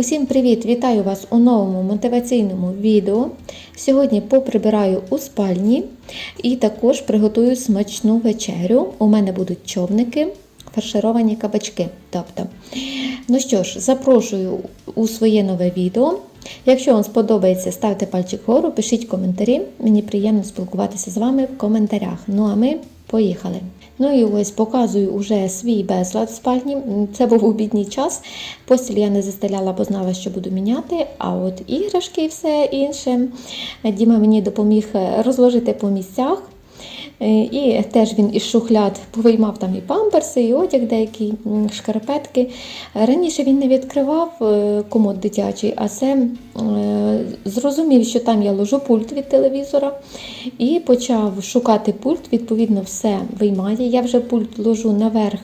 Усім привіт! Вітаю вас у новому мотиваційному відео. Сьогодні поприбираю у спальні і також приготую смачну вечерю. У мене будуть човники, фаршировані кабачки. Тобто, ну що ж, запрошую у своє нове відео. Якщо вам сподобається, ставте пальчик вгору, пишіть коментарі. Мені приємно спілкуватися з вами в коментарях. Ну а ми поїхали. Ну і ось показую уже свій безлад в спальні. Це був обідній час. Постіль я не застеляла, бо знала, що буду міняти. А от іграшки і все інше. Діма мені допоміг розложити по місцях. І теж він із шухляд повиймав там і памперси, і одяг, деякі шкарпетки. Раніше він не відкривав комод дитячий, а це зрозумів, що там я ложу пульт від телевізора і почав шукати пульт. Відповідно, все виймає. Я вже пульт ложу наверх.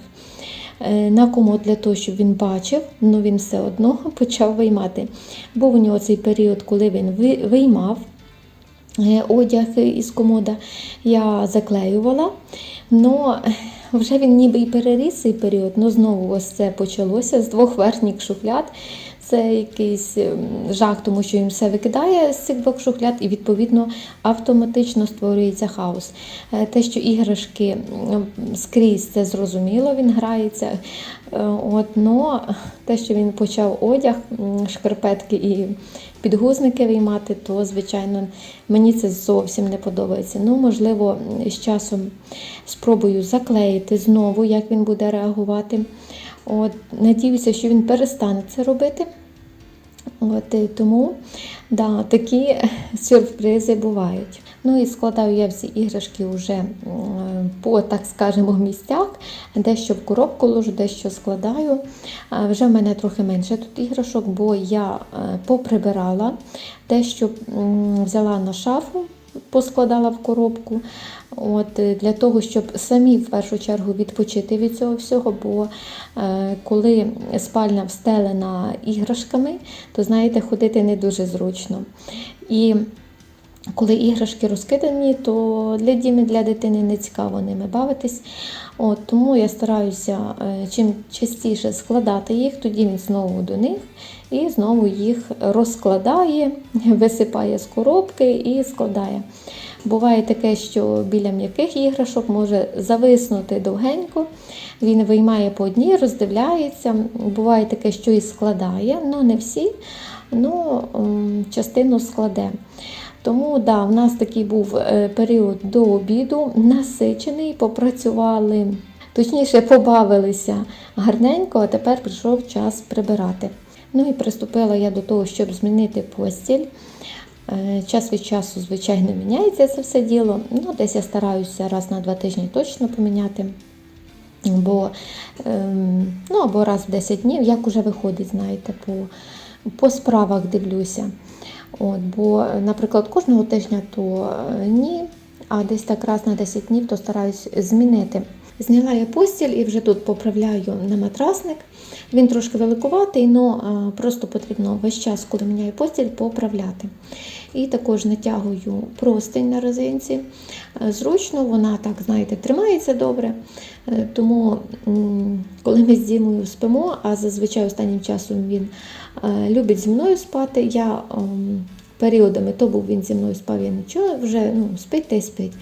На комод для того, щоб він бачив, але він все одно почав виймати. Був у нього цей період, коли він виймав одяг із комода я заклеювала. Но вже він ніби і переріс цей період, але знову ось це почалося з двох верхніх шухляд. Це якийсь жах, тому що він все викидає з цих двох шухляд, і, відповідно, автоматично створюється хаос. Те, що іграшки скрізь це зрозуміло, він грається. От, но те, що він почав одяг, шкарпетки і підгузники виймати, то, звичайно, мені це зовсім не подобається. Ну, можливо, з часом спробую заклеїти знову, як він буде реагувати. От, Надіюся, що він перестане це робити. От, Тому да, такі сюрпризи бувають. Ну і складаю я всі іграшки вже по, так скажемо, місцях, дещо в коробку ложу, дещо складаю. Вже в мене трохи менше тут іграшок, бо я поприбирала, дещо взяла на шафу, поскладала в коробку. От, Для того, щоб самі в першу чергу відпочити від цього всього, бо е, коли спальня встелена іграшками, то знаєте, ходити не дуже зручно. І коли іграшки розкидані, то для діми, для дитини не цікаво ними бавитись. От, Тому я стараюся е, чим частіше складати їх, тоді він знову до них і знову їх розкладає, висипає з коробки і складає. Буває таке, що біля м'яких іграшок може зависнути довгенько, він виймає по одній, роздивляється. Буває таке, що і складає, ну не всі, ну частину складе. Тому да, в нас такий був е, період до обіду, насичений, попрацювали, точніше, побавилися гарненько, а тепер прийшов час прибирати. Ну і приступила я до того, щоб змінити постіль. Е, час від часу, звичайно, міняється це все діло. Ну, Десь я стараюся раз на два тижні точно поміняти. Бо, ем, ну, Або раз в 10 днів, як уже виходить, знаєте, по по справах дивлюся. От, Бо, наприклад, кожного тижня то е, ні, а десь так раз на 10 днів то стараюсь змінити. Зняла я постіль і вже тут поправляю на матрасник. Він трошки великуватий, але просто потрібно весь час, коли міняю постіль, поправляти. І також натягую простень на резинці. Е, зручно, вона так, знаєте, тримається добре. Е, тому, коли ми з Дімою спимо, а зазвичай останнім часом він е, любить зі мною спати, я ем, періодами то був він зі мною спав, я нічого, вже ну, спить та й спить.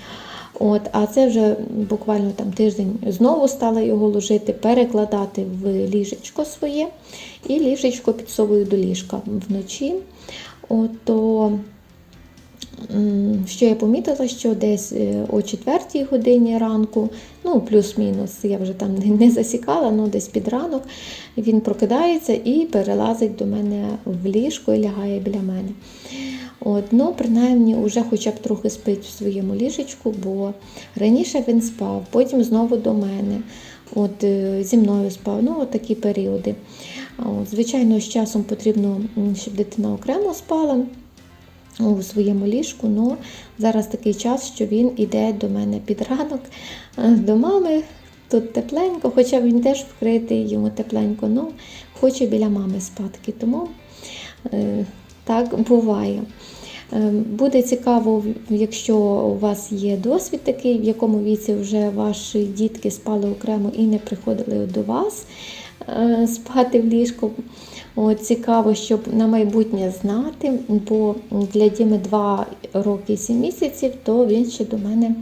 От, А це вже буквально там тиждень знову стала його ложити, перекладати в ліжечко своє, і ліжечко підсовую до ліжка вночі. От, то, що я помітила, що десь е, о 4 годині ранку, ну плюс-мінус, я вже там не засікала, але десь під ранок він прокидається і перелазить до мене в ліжко і лягає біля мене. От, ну, Принаймні, вже хоча б трохи спить в своєму ліжечку, бо раніше він спав, потім знову до мене, от, е, зі мною спав. ну, от такі періоди. От, Звичайно, з часом потрібно, щоб дитина окремо спала у своєму ліжку. але Зараз такий час, що він йде до мене під ранок, е, до мами. Тут тепленько, хоча він теж вкритий, йому тепленько, але хоче біля мами спадки. Тому е, так буває. Ем, буде цікаво, якщо у вас є досвід такий, в якому віці вже ваші дітки спали окремо і не приходили до вас. е, спати в ліжку. Цікаво, щоб на майбутнє знати, бо для Діми 2 роки і 7 місяців, то він ще до мене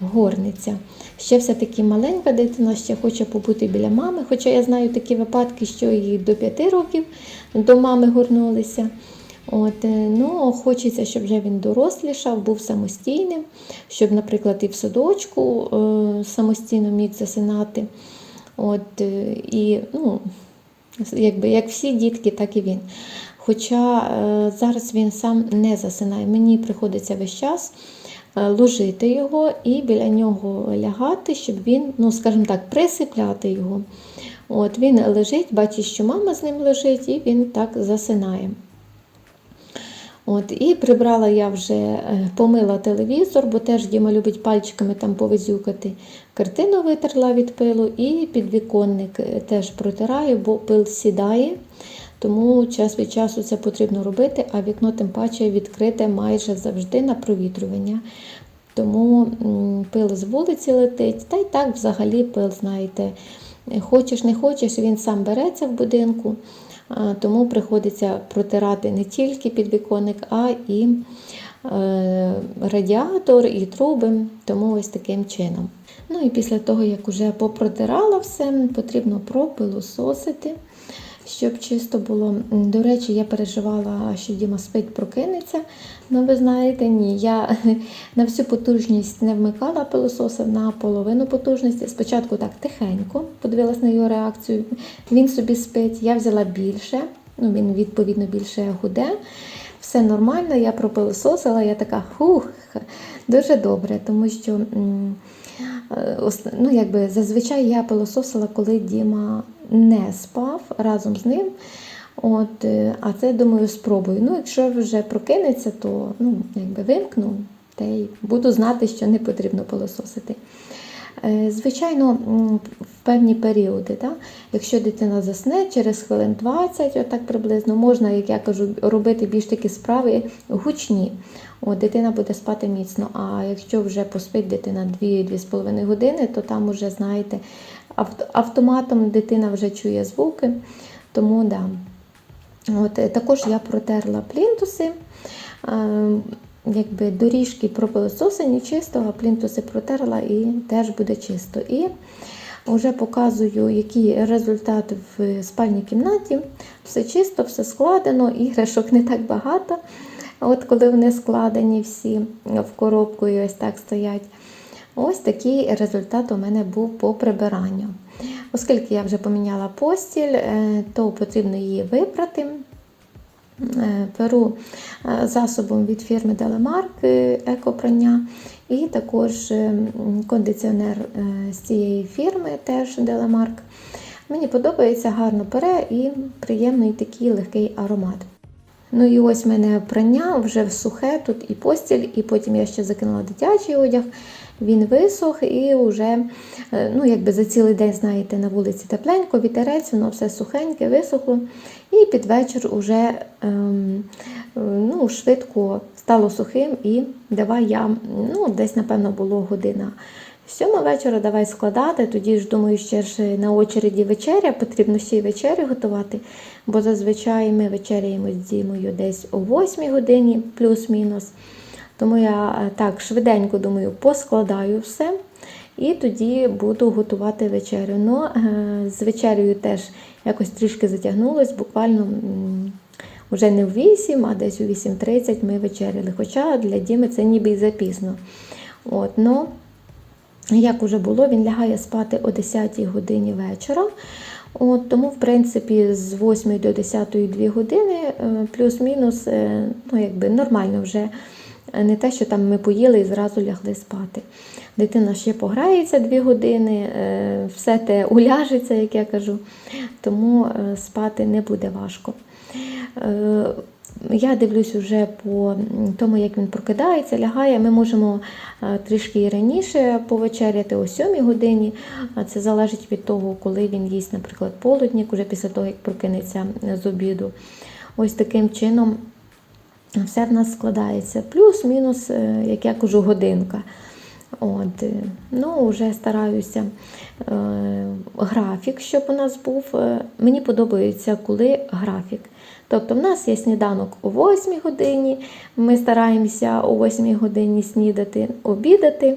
горниться. Ще все-таки маленька дитина, ще хоче побути біля мами, хоча я знаю такі випадки, що і до 5 років до мами горнулися. От, е, ну, Хочеться, щоб вже він дорослішав, був самостійним, щоб, наприклад, і в садочку е, самостійно міг засинати. От, е, і, ну, якби, як всі дітки, так і він. Хоча е, зараз він сам не засинає. Мені приходиться весь час е, ложити його і біля нього лягати, щоб він, ну, скажімо так, присипляти його. От, Він лежить, бачить, що мама з ним лежить, і він так засинає. От, І прибрала я вже, е, помила телевізор, бо теж Діма любить пальчиками там повизюкати. Картину витерла від пилу і підвіконник е, теж протираю, бо пил сідає. Тому час від часу це потрібно робити, а вікно тим паче відкрите майже завжди на провітрювання. Тому пил з вулиці летить, та й так взагалі пил, знаєте, хочеш не хочеш, він сам береться в будинку. Тому приходиться протирати не тільки підвіконник, а і е, радіатор, і труби. Тому ось таким чином. Ну і після того, як вже попротирала все, потрібно пропилососити, щоб чисто було. До речі, я переживала, що Діма спить, прокинеться. Ну, ви знаєте, ні, я на всю потужність не вмикала пилососив на половину потужності. Спочатку так тихенько подивилась на його реакцію. Він собі спить, я взяла більше, ну він відповідно більше гуде. Все нормально, я пропилососила, я така хух, дуже добре, тому що м, ну, якби, зазвичай я пилососила, коли Діма не спав разом з ним. От, е, а це, думаю, спробую. Ну, якщо вже прокинеться, то ну, якби вимкну та й буду знати, що не потрібно пилососити. Е, Звичайно, в певні періоди, так? якщо дитина засне через хвилин 20, отак приблизно, можна, як я кажу, робити більш такі справи гучні. От, дитина буде спати міцно. А якщо вже поспить дитина 2-2,5 години, то там вже, знаєте, автоматом дитина вже чує звуки. Тому да. От, е, також я протерла плінтуси. Якби доріжки пропилососені а плінтуси протерла і теж буде чисто. І вже показую, який результат в спальній кімнаті. Все чисто, все складено, іграшок не так багато. От коли вони складені всі в коробку і ось так стоять. Ось такий результат у мене був по прибиранню. Оскільки я вже поміняла постіль, е, то потрібно її випрати. Е, Беру е, засобом від фірми Делемарк екопрання і також кондиціонер з цієї фірми, теж Делемарк. Мені подобається, гарно пере і приємний такий легкий аромат. Ну і ось в мене прання вже в сухе, тут і постіль, і потім я ще закинула дитячий одяг. Він висох і вже е, ну, якби за цілий день, знаєте, на вулиці тепленько, вітерець, воно все сухеньке, висохло. І під вечір уже ем, е, ну, швидко стало сухим і давай я, ну, десь, напевно, було година. Сьома вечора давай складати, тоді ж думаю, ще ж на очереді вечеря, потрібно ще й вечерю готувати, бо зазвичай ми вечеряємо з Дімою десь о 8 годині, плюс-мінус. Тому я е, так швиденько думаю, поскладаю все і тоді буду готувати вечерю. Ну, е, з вечерею теж якось трішки затягнулось, буквально вже не в 8, а десь у 8.30 ми вечеряли. Хоча для Діми це ніби й запізно. От, ну, як уже було, він лягає спати о 10 годині вечора. От, тому, в принципі, з 8 до 10 2 години, е, плюс-мінус, е, ну, якби нормально вже. Не те, що там ми поїли і зразу лягли спати. Дитина ще пограється 2 години, е, все те уляжеться, як я кажу, тому спати не буде важко. Е, Я дивлюсь вже по тому, як він прокидається, лягає. Ми можемо е, трішки і раніше повечеряти о 7 годині. Це залежить від того, коли він їсть, наприклад, полудник, уже після того, як прокинеться з обіду. Ось таким чином все в нас складається. Плюс-мінус, е, як я кажу, годинка. От, е, ну, вже стараюся е, графік, щоб у нас був. Е, Мені подобається, коли графік. Тобто, в нас є сніданок о 8 годині, ми стараємося о 8 годині снідати, обідати.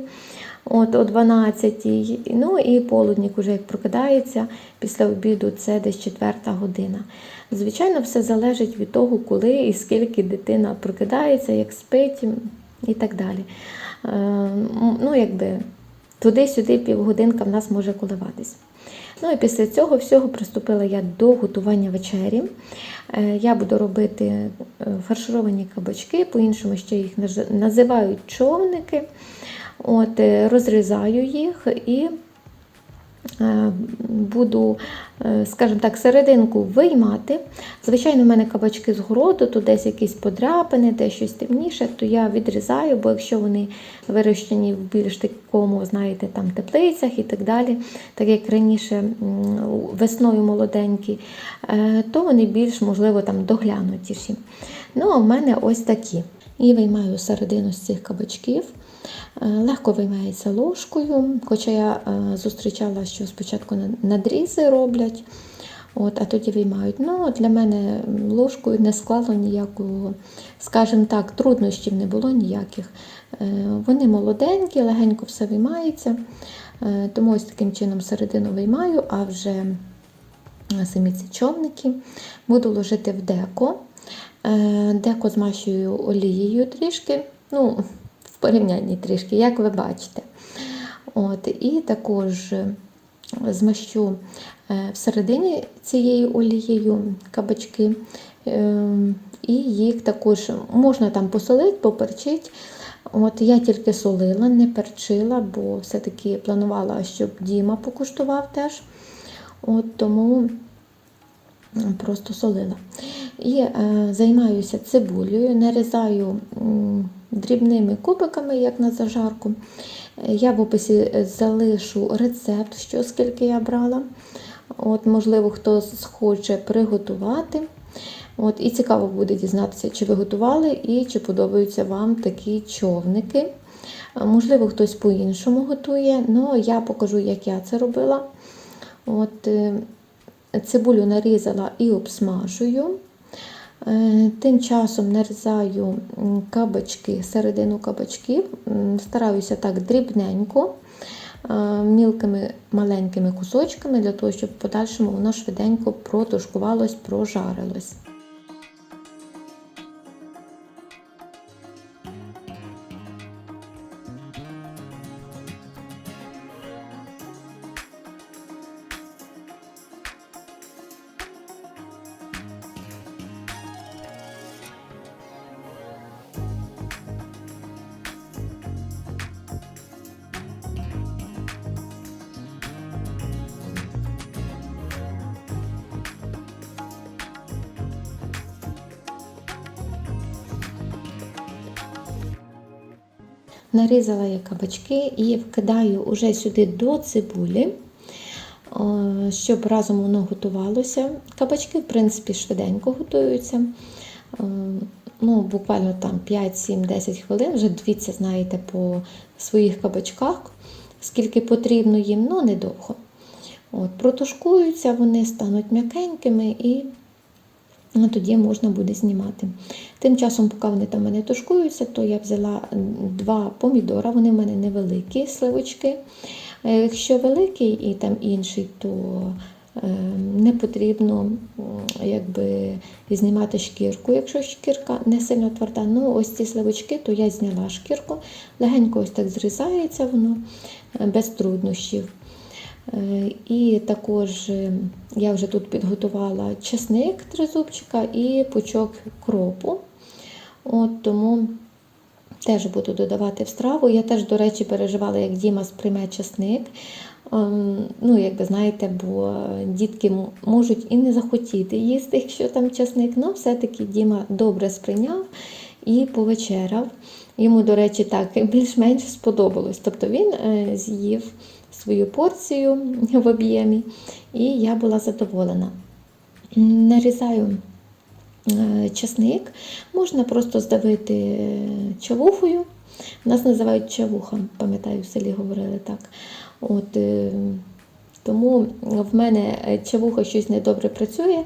От о 12 ну і полудник уже як прокидається після обіду, це десь 4 година. Звичайно, все залежить від того, коли і скільки дитина прокидається, як спить і так далі. Е, Ну, якби туди-сюди півгодинка в нас може коливатись. Ну і після цього всього приступила я до готування вечері. Е, Я буду робити е, фаршировані кабачки, по-іншому ще їх називають човники. От, е, розрізаю їх і буду, е, скажімо так, серединку виймати. Звичайно, в мене кабачки з городу, то десь якісь подряпини, десь щось темніше, то я відрізаю, бо якщо вони вирощені в більш такому, знаєте, там теплицях і так далі, так як раніше весною молоденькі, е, то вони більш, можливо, там доглянутіші. Ну, а в мене ось такі. І виймаю середину з цих кабачків. Е, Легко виймається ложкою, хоча я е, зустрічала, що спочатку надрізи роблять, от, а тоді виймають. Ну, для мене ложкою не склало ніякого, скажімо так, труднощів не було ніяких. Е, Вони молоденькі, легенько все виймається. Тому ось таким чином середину виймаю, а вже самі ці човники буду ложити в деко. Деко змащую олією трішки, ну, порівнянні трішки, як ви бачите. От, і також е, змащу е, всередині цією олією кабачки. Е, І їх також можна там посолити, поперчити. От я тільки солила, не перчила, бо все-таки планувала, щоб Діма покуштував теж. От тому просто солила. І е, займаюся цибулею, нарізаю дрібними кубиками, як на зажарку. Е, Я в описі залишу рецепт, що скільки я брала. От, можливо, хтось хоче приготувати. От, і цікаво буде дізнатися, чи ви готували і чи подобаються вам такі човники. Е, Можливо, хтось по-іншому готує, але я покажу, як я це робила. От, е, цибулю нарізала і обсмажую. Е, Тим часом нарізаю кабачки, середину кабачків, стараюся так дрібненько, е, мілкими маленькими кусочками, для того, щоб в подальшому воно швиденько протушкувалось, прожарилось. Нарізала я кабачки і вкидаю уже сюди до цибулі, е, щоб разом воно готувалося. Кабачки, в принципі, швиденько готуються. Е, Ну, буквально там 5-7-10 хвилин. Вже дивіться, знаєте, по своїх кабачках, скільки потрібно їм, ну недовго. От, протушкуються, вони стануть м'якенькими і тоді можна буде знімати. Тим часом, поки вони там мене тушкуються, то я взяла два помідора, вони в мене невеликі сливочки. Е, Якщо великий і там інший, то е, не потрібно якби, знімати шкірку, якщо шкірка не сильно тверда. Ну, ось ці сливочки, то я зняла шкірку, легенько ось так зрізається воно е, без труднощів. І також е, я вже тут підготувала чесник три зубчика і пучок кропу. От Тому теж буду додавати в страву. Я теж, до речі, переживала, як Діма сприйме чесник. Ем, Ну, як ви знаєте, бо дітки можуть і не захотіти їсти, якщо там чесник. Ну, все-таки Діма добре сприйняв і повечеряв. Йому, до речі, так більш-менш сподобалось. Тобто він е, з'їв свою порцію в об'ємі, і я була задоволена. Нарізаю е, часник, можна просто здавити е, чавухою. Нас називають чавуха, пам'ятаю, в селі говорили так. От, е, тому в мене чавуха щось недобре працює,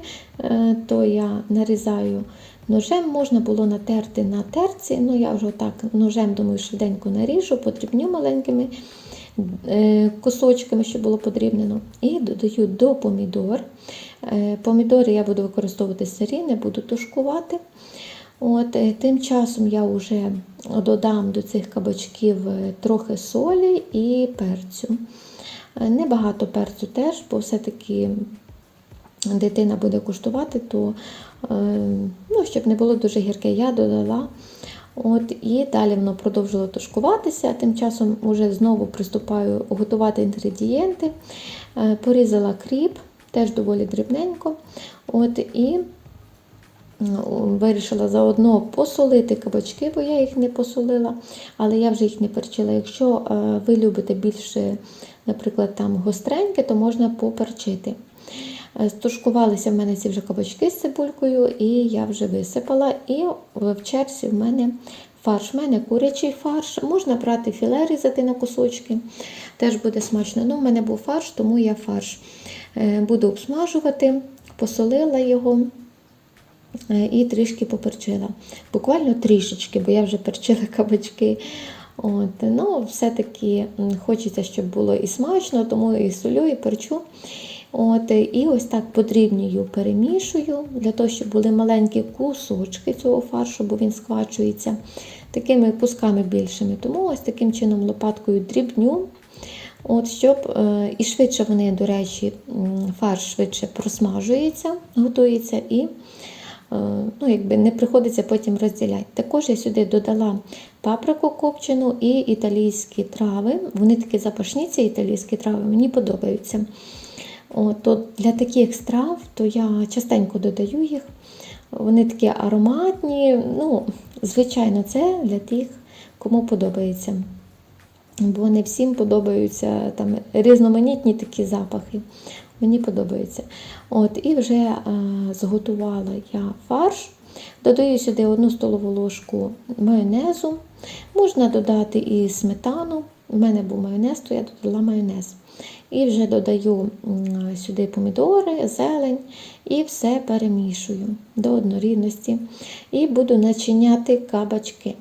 то я нарізаю ножем, можна було натерти на терці. Ну я вже так ножем, думаю, швиденько наріжу, подрібню маленькими кусочками, щоб було подрібнено. І додаю до помідор. Е, Помідори я буду використовувати сирі, не буду тушкувати. От, е, Тим часом я вже додам до цих кабачків е, трохи солі і перцю. Е, Небагато перцю теж, бо все-таки дитина буде куштувати, то е, ну, щоб не було дуже гірке, я додала. От, і далі воно продовжило тушкуватися. Тим часом вже знову приступаю готувати інгредієнти. Е, Порізала кріп, теж доволі дрібненько. От, і Вирішила заодно посолити кабачки, бо я їх не посолила, але я вже їх не перчила. Якщо е, ви любите більше, наприклад, там гостреньке, то можна поперчити. Е, Стушкувалися в мене ці вже кабачки з цибулькою, і я вже висипала. І в черзі в мене фарш. В мене курячий фарш. Можна брати філе різати на кусочки, теж буде смачно. Ну, в мене був фарш, тому я фарш е, буду обсмажувати, посолила його. Е, і трішки поперчила. Буквально трішечки, бо я вже перчила кабачки. От, ну, Все-таки хочеться, щоб було і смачно, тому і солю, і перчу. От, і ось так подрібнюю, перемішую, для того, щоб були маленькі кусочки цього фаршу, бо він схвачується такими кусками більшими. Тому ось таким чином лопаткою дрібню. От, щоб е, І швидше вони, до речі, фарш швидше просмажується, готується і е, ну, якби не приходиться потім розділяти. Також я сюди додала паприку копчену і італійські трави. Вони такі запашні, ці італійські трави, мені подобаються. То для таких страв то я частенько додаю їх. Вони такі ароматні. Ну, Звичайно, це для тих, кому подобається. Бо не всім подобаються там різноманітні такі запахи. Мені подобається. От, І вже е, зготувала я фарш. Додаю сюди одну столову ложку майонезу. Можна додати і сметану. У мене був майонез, то я додала майонез. І вже додаю сюди помідори, зелень і все перемішую до однорідності. І буду начиняти кабачки.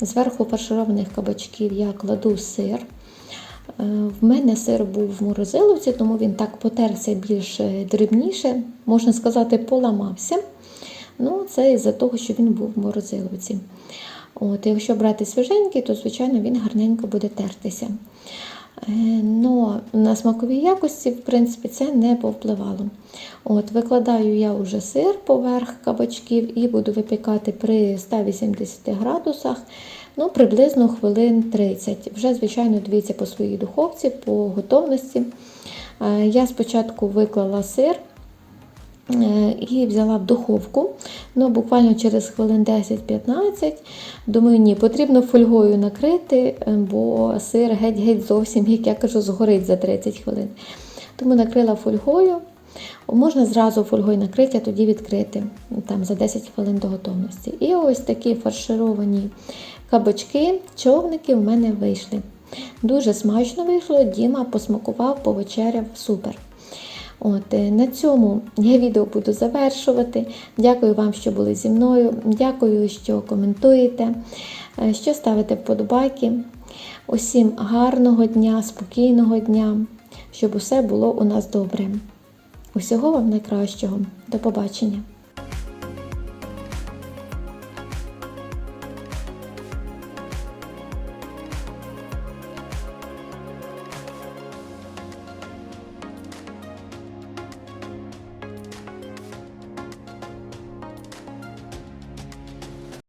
Зверху фаршированих кабачків я кладу сир. Е, В мене сир був в морозиловці, тому він так потерся більш е, дрібніше, можна сказати, поламався. Ну, це із-за того, що він був в морозиловці. От, якщо брати свіженький, то, звичайно, він гарненько буде тертися. Е, Но на смаковій якості, в принципі, це не повпливало. От, Викладаю я вже сир поверх кабачків і буду випікати при 180 градусах ну, приблизно хвилин 30. Вже, звичайно, дивіться по своїй духовці, по готовності. Е, Я спочатку виклала сир. Е, і взяла в духовку. Ну, буквально через хвилин 10-15. Думаю, ні, потрібно фольгою накрити, е, бо сир геть-геть зовсім, як я кажу, згорить за 30 хвилин. Тому накрила фольгою. Можна зразу фольгою накрити, а тоді відкрити там, за 10 хвилин до готовності. І ось такі фаршировані кабачки, човники в мене вийшли. Дуже смачно вийшло, Діма посмакував, повечеряв, супер. От, е, на цьому я відео буду завершувати. Дякую вам, що були зі мною. Дякую, що коментуєте, е, що ставите вподобайки. Усім гарного дня, спокійного дня, щоб усе було у нас добре. Усього вам найкращого. До побачення!